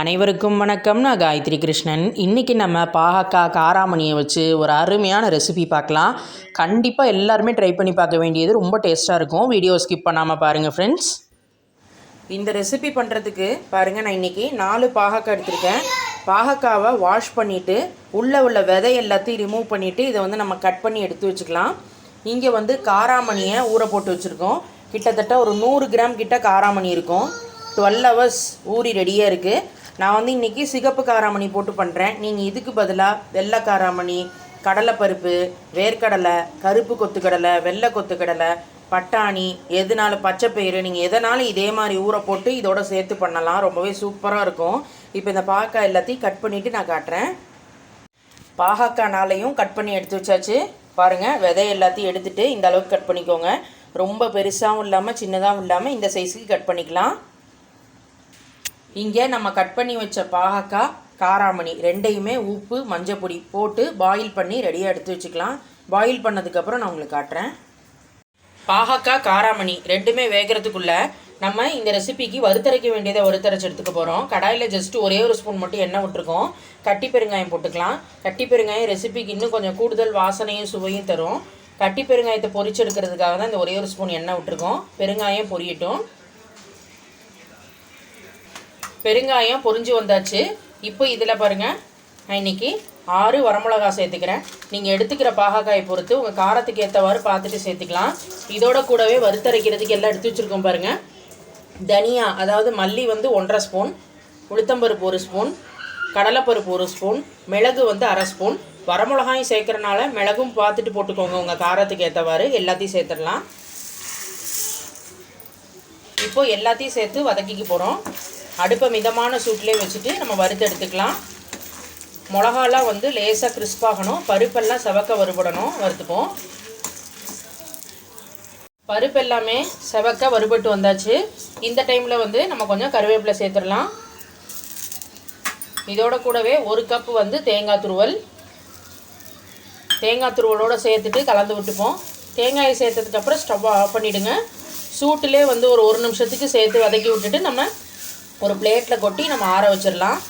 அனைவருக்கும் வணக்கம். நான் காயத்ரி கிருஷ்ணன். இன்றைக்கி நம்ம பாகக்காய் காராமணியை வச்சு ஒரு அருமையான ரெசிபி பார்க்கலாம். கண்டிப்பாக எல்லாருமே ட்ரை பண்ணி பார்க்க வேண்டியது ரொம்ப டேஸ்ட்டாக இருக்கும். வீடியோ ஸ்கிப் பண்ணாமல் பாருங்கள் ஃப்ரெண்ட்ஸ் இந்த ரெசிபி பண்ணுறதுக்கு பாருங்கள் நான் இன்றைக்கி நாலு பாகக்காய் எடுத்திருக்கேன். பாகக்காவை வாஷ் பண்ணிவிட்டு உள்ளே உள்ள விதை எல்லாத்தையும் ரிமூவ் பண்ணிவிட்டு இதை வந்து நம்ம கட் பண்ணி எடுத்து வச்சுக்கலாம். இங்கே வந்து காராமணியை ஊற போட்டு வச்சுருக்கோம். கிட்டத்தட்ட ஒரு நூறு கிராம் கிட்ட காராமணி இருக்கும். டுவெல் ஹவர்ஸ் ஊறி ரெடியாக இருக்குது நான் வந்து இன்றைக்கி சிகப்பு காராமணி போட்டு பண்ணுறேன் நீங்கள் இதுக்கு பதிலாக வெள்ளை காராமணி கடலைப்பருப்பு வேர்க்கடலை கருப்பு கொத்துக்கடலை வெள்ளை கொத்துக்கடலை பட்டாணி எதுனாலும் பச்சைப்பயிறு நீங்கள் எதனாலும் இதே மாதிரி ஊற போட்டு இதோட சேர்த்து பண்ணலாம். ரொம்பவே சூப்பராக இருக்கும். இப்போ இந்த பாக்காய் எல்லாத்தையும் கட் பண்ணிவிட்டு நான் காட்டுறேன். பாகக்கானாலையும் கட் பண்ணி எடுத்து வச்சாச்சு. பாருங்கள் விதை எல்லாத்தையும் எடுத்துகிட்டு இந்த அளவுக்கு கட் பண்ணிக்கோங்க. ரொம்ப பெருசாகவும் இல்லாமல் சின்னதாகவும் இல்லாமல் இந்த சைஸுக்கு கட் பண்ணிக்கலாம். இங்கே நம்ம கட் பண்ணி வச்ச பாகக்காய் காராமணி ரெண்டையுமே உப்பு மஞ்சள் பொடி போட்டு பாயில் பண்ணி ரெடியாக எடுத்து வச்சுக்கலாம். பாயில் பண்ணதுக்கப்புறம் நான் உங்களுக்கு காட்டுறேன். பாகக்காய் காராமணி ரெண்டுமே வேகிறதுக்குள்ள நம்ம இந்த ரெசிபிக்கு வறுத்தரைக்க வேண்டியதை வறுத்தரைச்சி எடுத்துக்க போகிறோம் கடாயில் ஜஸ்ட் ஒரே ஒரு ஸ்பூன் மட்டும் எண்ணெய் விட்டுருக்கோம். கட்டி பெருங்காயம் போட்டுக்கலாம். கட்டி பெருங்காயம் ரெசிபிக்கு இன்னும் கொஞ்சம் கூடுதல் வாசனையும் சுவையும் தரும். கட்டி பெருங்காயத்தை பொரிச்சு எடுக்கிறதுக்காக தான் இந்த ஒரே ஒரு ஸ்பூன் எண்ணெய் விட்டுருக்கோம். பெருங்காயம் பொரியட்டும். பெருங்காயம் பொறிஞ்சு வந்தாச்சு. இப்போ இதில் பாருங்கள் நான் இன்றைக்கி ஆறு வரமிளகா சேர்த்துக்கிறேன். நீங்கள் எடுத்துக்கிற பாகக்காயை பொறுத்து உங்கள் காரத்துக்கு ஏற்றவாறு பார்த்துட்டு சேர்த்துக்கலாம். இதோட கூடவே வறுத்தரைக்கிறதுக்கு எல்லாம் எடுத்து வச்சுருக்கோம் பாருங்கள் தனியா அதாவது மல்லி வந்து ஒன்றரை ஸ்பூன் உளுத்தம்பருப்பு ஒரு ஸ்பூன் கடலைப்பருப்பு ஒரு ஸ்பூன் மிளகு வந்து அரை ஸ்பூன். வரமிளகாயும் சேர்க்குறனால மிளகும் பார்த்துட்டு போட்டுக்கோங்க. உங்கள் காரத்துக்கு ஏற்றவாறு எல்லாத்தையும் சேர்த்துடலாம். இப்போ எல்லாத்தையும் சேர்த்து வதக்கிக்க போகிறோம் அடுப்பை மிதமான சூட்லேயே வச்சுட்டு நம்ம வறுத்து எடுத்துக்கலாம். மிளகாலாம் வந்து லேசாக கிறிஸ்பாகணும் பருப்பெல்லாம் செவக்க வறுபடணும். வறுத்துப்போம். பருப்பு எல்லாமே செவக்க வறுபட்டு வந்தாச்சு. இந்த டைமில் வந்து நம்ம கொஞ்சம் கருவேப்பிலை சேர்த்துடலாம். இதோட கூடவே ஒரு கப்பு வந்து தேங்காய் துருவல். தேங்காய் துருவலோடு சேர்த்துட்டு கலந்து விட்டுப்போம். தேங்காயை சேர்த்ததுக்கப்புறம் ஸ்டவ் ஆஃப் பண்ணிவிடுங்க சூட்டிலே வந்து ஒரு ஒரு நிமிஷத்துக்கு சேர்த்து வதக்கி விட்டுட்டு நம்ம ஒரு பிளேட்டில் கொட்டி நம்ம ஆற வச்சிடலாம்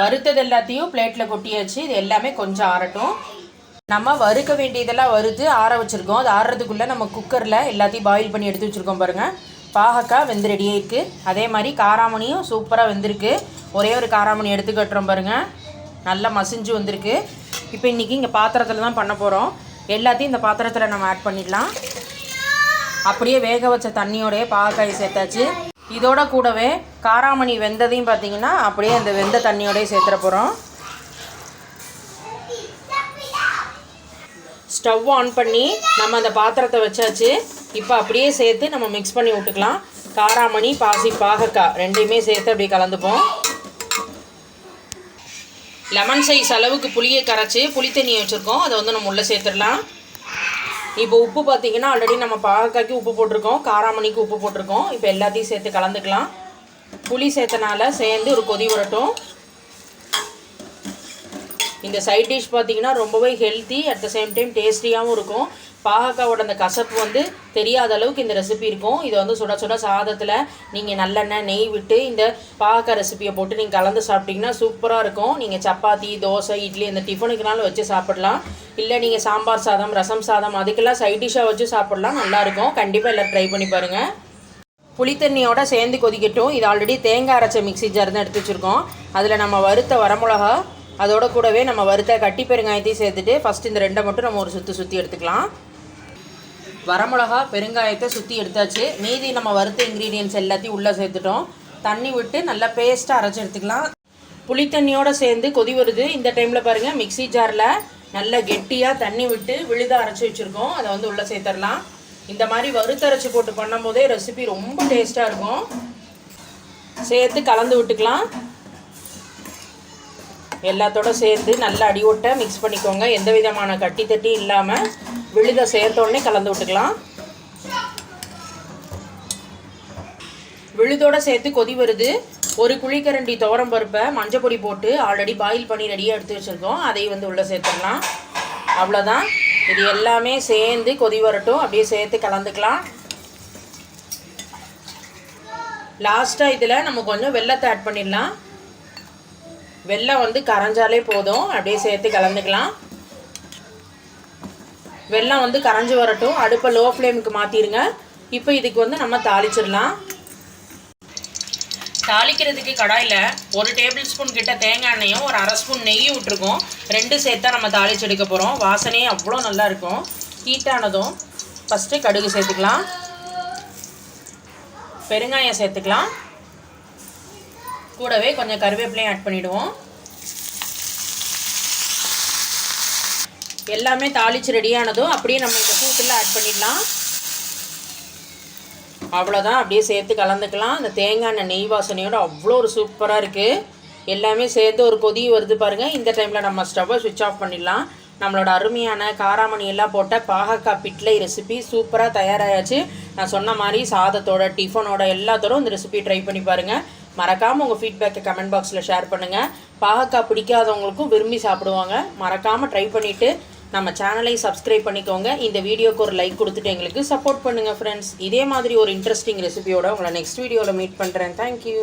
வறுத்தது எல்லாத்தையும் பிளேட்டில் கொட்டியாச்சு. இது எல்லாமே கொஞ்சம் ஆறட்டும். நம்ம வறுக்க வேண்டியதெல்லாம் வறுத்து ஆற வச்சுருக்கோம். அது ஆறுறதுக்குள்ளே நம்ம குக்கரில் எல்லாத்தையும் பாயில் பண்ணி எடுத்து வச்சுருக்கோம் பாருங்கள் பாகக்காய் வெந்து ரெடியாக இருக்குது அதே மாதிரி காராமணியும் சூப்பராக வெந்திருக்கு. ஒரே ஒரு காராமணி எடுத்து கட்டுறோம் பாருங்கள் நல்லா மசிஞ்சு வந்திருக்கு. இப்போ இன்றைக்கி இங்கே பாத்திரத்தில் தான் பண்ண போகிறோம் எல்லாத்தையும் இந்த பாத்திரத்தில் நம்ம ஆட் பண்ணிடலாம். அப்படியே வேக வச்ச தண்ணியோடய பாகக்காய் சேர்த்தாச்சு. இதோட கூடவே காராமணி வெந்ததையும் பார்த்தீங்கன்னா அப்படியே அந்த வெந்த தண்ணியோடய சேர்த்துற போகிறோம் ஸ்டவ் ஆன் பண்ணி நம்ம அந்த பாத்திரத்தை வச்சாச்சு. இப்போ அப்படியே சேர்த்து நம்ம மிக்ஸ் பண்ணி விட்டுக்கலாம். காராமணி பாசி பாகக்காய் ரெண்டையுமே சேர்த்து அப்படியே கலந்துப்போம். லெமன் சைஸ் அளவுக்கு புளியை கரைச்சி புளி தண்ணியை வச்சுருக்கோம். அதை வந்து நம்ம உள்ளே சேர்த்துடலாம். இப்போ உப்பு பார்த்தீங்கன்னா ஆல்ரெடி நம்ம பாகக்காய்க்கு உப்பு போட்டிருக்கோம் காராமணிக்கு உப்பு போட்டிருக்கோம். இப்போ எல்லாத்தையும் சேர்த்து கலந்துக்கலாம். புளி சேர்த்தனால சேர்ந்து ஒரு கொதி வரட்டும். இந்த சைட் டிஷ் பார்த்தீங்கன்னா ரொம்பவே healthy at the same time டேஸ்டியாகவும் இருக்கும். பாகக்காவோட அந்த கசப்பு வந்து தெரியாத அளவுக்கு இந்த ரெசிபி இருக்கும். இதை வந்து சுட சுட சாதத்தில் நீங்கள் நல்லெண்ணெய் நெய் விட்டு இந்த பாகக்காய் ரெசிபியை போட்டு நீங்கள் கலந்து சாப்பிட்டீங்கன்னா சூப்பராக இருக்கும். நீங்கள் சப்பாத்தி தோசை இட்லி இந்த டிஃபனுக்குனாலும் வச்சு சாப்பிடலாம். இல்லை நீங்கள் சாம்பார் சாதம் ரசம் சாதம் அதுக்கெல்லாம் சைட் டிஷ்ஷாக வச்சு சாப்பிடலாம். நல்லாயிருக்கும் கண்டிப்பாக எல்லோரும் ட்ரை பண்ணி பாருங்கள் புளித்தண்ணியோட சேர்ந்து கொதிக்கட்டும். இது ஆல்ரெடி தேங்காய் அரைச்ச மிக்சி ஜார் தான் எடுத்து வச்சுருக்கோம். அதில் நம்ம வறுத்த வரமிளகா அதோட கூடவே நம்ம வறுத்த கட்டி பெருங்காயத்தையும் சேர்த்துட்டு ஃபஸ்ட் இந்த ரெண்டை மட்டும் நம்ம ஒரு சுற்றி சுற்றி எடுத்துக்கலாம். வரமிளகா பெருங்காயத்தை சுற்றி எடுத்தாச்சு. மீதி நம்ம வறுத்த இன்க்ரீடியன்ஸ் எல்லாத்தையும் உள்ளே சேர்த்துட்டோம். தண்ணி விட்டு நல்லா பேஸ்ட்டாக அரைச்சி எடுத்துக்கலாம். புளித்தண்ணியோடு சேர்ந்து கொதி வருது. இந்த டைமில் பாருங்கள் மிக்சி ஜாரில் நல்லா கெட்டியாக தண்ணி விட்டு விழுதாக அரைச்சி வச்சுருக்கோம். அதை வந்து உள்ளே சேர்த்துடலாம் இந்த மாதிரி வறுத்தரைச்சி போட்டு பண்ணும் போதே ரெசிபி ரொம்ப டேஸ்ட்டாக இருக்கும். சேர்த்து கலந்து விட்டுக்கலாம். எல்லாத்தோட சேர்ந்து நல்லா அடி மிக்ஸ் பண்ணிக்கோங்க. எந்த விதமான கட்டி தட்டி இல்லாமல் விழுத சேர்த்தோடனே கலந்து விட்டுக்கலாம். விழுதோட சேர்த்து கொதி வருது. ஒரு குழிக்கரண்டி துவரம் பருப்பை மஞ்சள் பொடி போட்டு ஆல்ரெடி பாயில் பண்ணி ரெடியாக எடுத்து வச்சுருக்கோம். அதையும் வந்து உள்ளே சேர்த்துடலாம். அவ்வளோதான் இது எல்லாமே சேர்ந்து கொதி வரட்டும். அப்படியே சேர்த்து கலந்துக்கலாம். லாஸ்ட்டாக இதில் நம்ம கொஞ்சம் வெள்ளத்தை ஆட் பண்ணிடலாம். வெள்ளம் வந்து கரைஞ்சாலே போதும். அப்படியே சேர்த்து கலந்துக்கலாம். வெள்ளம் வந்து கரைஞ்சி வரட்டும். அடுப்பை லோ ஃப்ளேமுக்கு மாற்றிடுங்க இப்போ இதுக்கு வந்து நம்ம தாளிச்சிடலாம். தாளிக்கிறதுக்கு கடாயில் ஒரு டேபிள் ஸ்பூன் கிட்ட தேங்காய் எண்ணெயும் ஒரு அரை ஸ்பூன் நெய் விட்டுருக்கோம். ரெண்டு சேர்த்தா நம்ம தாளிச்சு எடுக்க போகிறோம் வாசனையே அவ்வளோ நல்லா இருக்கும். ஹீட்டானதும் ஃபஸ்ட்டு கடுகு சேர்த்துக்கலாம். பெருங்காயம் சேர்த்துக்கலாம். கூடவே கொஞ்சம் கருவேப்பிலையும் ஆட் பண்ணிவிடுவோம் எல்லாமே தாளிச்சு ரெடியானதும் அப்படியே நம்ம இந்த கூட்டில் ஆட் பண்ணிடலாம். அவ்வளோதான் அப்படியே சேர்த்து கலந்துக்கலாம். இந்த தேங்காய் எண்ணெய் நெய் வாசனையோட அவ்வளோ ஒரு சூப்பராக இருக்குது எல்லாமே சேர்த்து ஒரு கொதி வருது பாருங்கள் இந்த டைமில் நம்ம ஸ்டவ்வை சுவிட்ச் ஆஃப் பண்ணிடலாம். நம்மளோட அருமையான காராமணி எல்லாம் போட்ட பாகக்காய் பிட்லை ரெசிபி சூப்பராக தயாராகியாச்சு நான் சொன்ன மாதிரி சாதத்தோட டிஃபனோட எல்லாத்தோடும் இந்த ரெசிபி ட்ரை பண்ணி பாருங்கள் மறக்காமல் உங்கள் ஃபீட்பேக்கை கமெண்ட் பாக்ஸில் ஷேர் பண்ணுங்கள் பாகக்காய் பிடிக்காதவங்களுக்கும் விரும்பி சாப்பிடுவாங்க. மறக்காமல் ட்ரை பண்ணிவிட்டு நம்ம சேனலை சப்ஸ்கிரைப் பண்ணிக்கோங்க. இந்த வீடியோக்கு ஒரு லைக் கொடுத்துட்டு எங்களுக்கு சப்போர்ட் பண்ணுங்கள் ஃப்ரெண்ட்ஸ் இதே மாதிரி ஒரு இன்ட்ரெஸ்டிங் ரெசிபியோட உங்களை நெக்ஸ்ட் வீடியோவில் மீட் பண்ணுறேன் தேங்க்யூ